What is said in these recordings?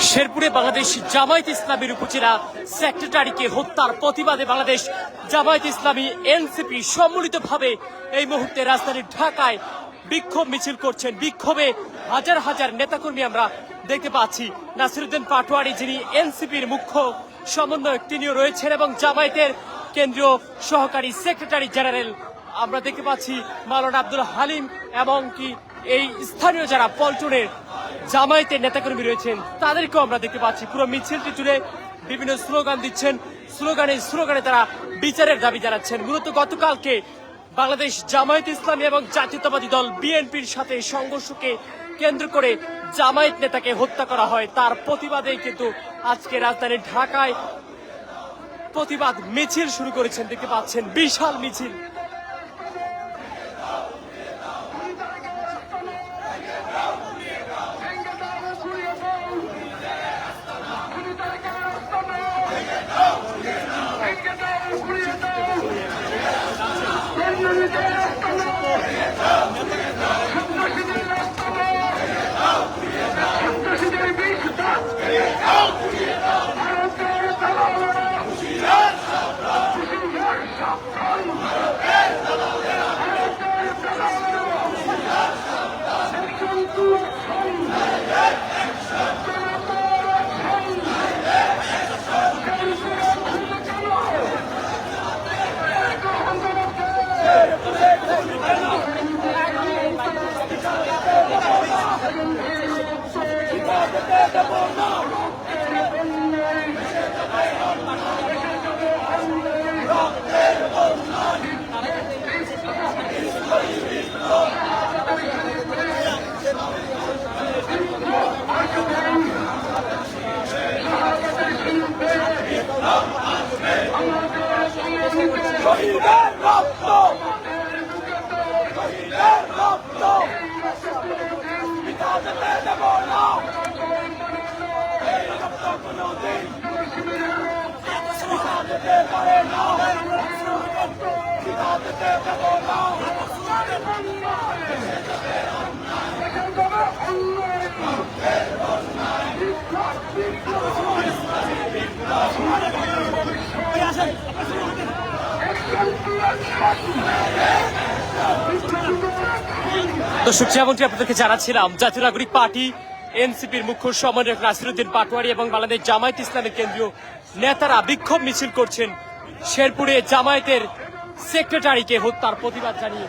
শেরপুরে বাংলাদেশ জামায়াত ইসলামীর উপজেলা সেক্রেটারিকে হত্যার প্রতিবাদে বাংলাদেশ জামায়াত ইসলামী এনসিপি সম্মিলিতভাবে এই মুহূর্তে রাজধানী ঢাকায় বিক্ষোভ মিছিল করছেন। বিক্ষোভে হাজার হাজার নেতাকর্মী আমরা দেখতে পাচ্ছি। নাসিরুদ্দিন পাটোয়ারি যিনি এনসিপির মুখ্য সমন্বয়ক, তিনিও রয়েছেন এবং জামায়াতের কেন্দ্রীয় সহকারী সেক্রেটারি জেনারেল আমরা দেখতে পাচ্ছি মাওলানা আব্দুল হালিম এবং কি এই স্থানীয় যারা পল্টনের জামায়াতের নেতাকর্মী রয়েছেন, তাদেরকেও আমরা দেখতে পাচ্ছি। পুরো মিছিলটি জুড়ে বিভিন্ন স্লোগান দিচ্ছেন। স্লোগানে স্লোগানে তারা বিচারের দাবি জানাচ্ছেন। মূলত গতকালকে বাংলাদেশ জামায়াত ইসলামী এবং জাতীয়তাবাদী দল বিএনপির সাথে সংঘর্ষকে কেন্দ্র করে জামায়াত নেতাকে হত্যা করা হয়। তার প্রতিবাদেই কিন্তু আজকে রাজধানী ঢাকায় প্রতিবাদ মিছিল শুরু করেছেন। দেখতে পাচ্ছেন বিশাল মিছিল। শহীদের রক্ত শহীদের রক্ত পিতা দেব না এই রক্ত কোনদিন পিতা যেতে পারে না পিতা যেতে দেব না দর্শক যেমনটি আপনাদেরকে জানাচ্ছিলাম, জাতীয় নাগরিক পার্টি, এনসিপির মুখ্য সমন্বয়ক নাসিরুদ্দিন পাটোয়ারি এবং বাংলাদেশ জামায়াত ইসলামের কেন্দ্রীয় নেতারা বিক্ষোভ মিছিল করছেন শেরপুরে জামায়াতের সেক্রেটারিকে হত্যার প্রতিবাদ জানিয়ে।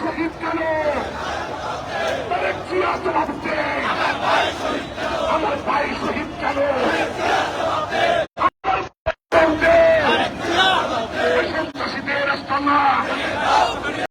শহীদ কেন তারেক জিয়া তোমার আমার বাইশ